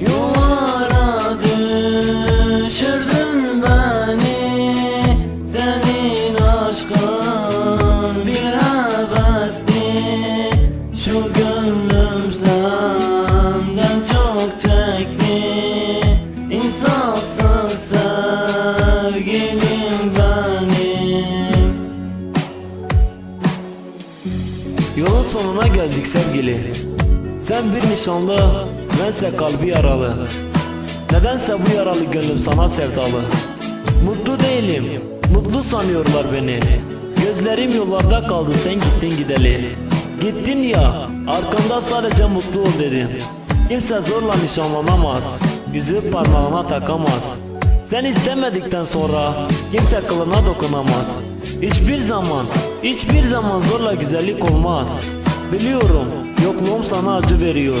Yuvana düşürdün beni. Senin aşkın bir hevesti Şu gönlüm senden çok çekti Yolun sonuna geldik sevgili. Sen bir nişanlı, bense kalbi yaralı. Nedense bu yaralı gönlüm sana sevdalı. Mutlu değilim, mutlu sanıyorlar beni. Gözlerim yollarda kaldı sen gittin gideli. Gittin ya, arkamda sadece mutlu ol dedim. Kimse zorla nişanlanamaz Yüzüğü parmağına takamaz. Sen istemedikten sonra kimse kılına dokunamaz Hiçbir zaman, hiçbir zaman zorla güzellik olmaz. Biliyorum yokluğum sana acı veriyor.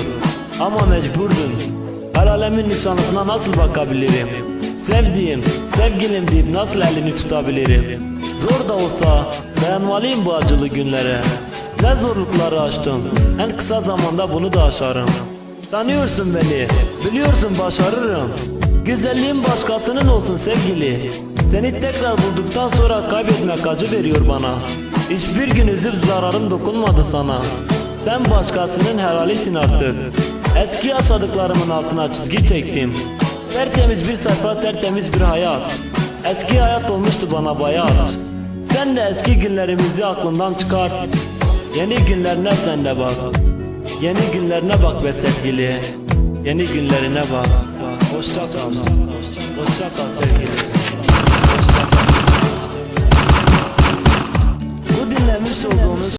Ama mecburdun Her alemin nişanlısına nasıl bakabilirim? Sevdiğim, sevgilim deyip nasıl elini tutabilirim? Zor da olsa dayanmalıyım bu acılı günlere. Ne zorlukları aştım En kısa zamanda bunu da aşarım. Tanıyorsun beni, biliyorsun başarırım. Güzelliğim başkasının olsun sevgili Seni tekrar bulduktan sonra kaybetmek acı veriyor bana. Hiçbir gün üzüp zararım dokunmadı sana. Sen başkasının helalisin artık. Eski yaşadıklarımın altına çizgi çektim. Tertemiz bir sayfa tertemiz bir hayat. Eski hayat olmuştu bana bayat. Sen de eski günlerimizi aklından çıkar. Yeni günlerine sen de bak. Yeni günlerine bak be sevgili. Yeni günlerine bak. Hoşça kal. Hoşça kal sevgili Thank you.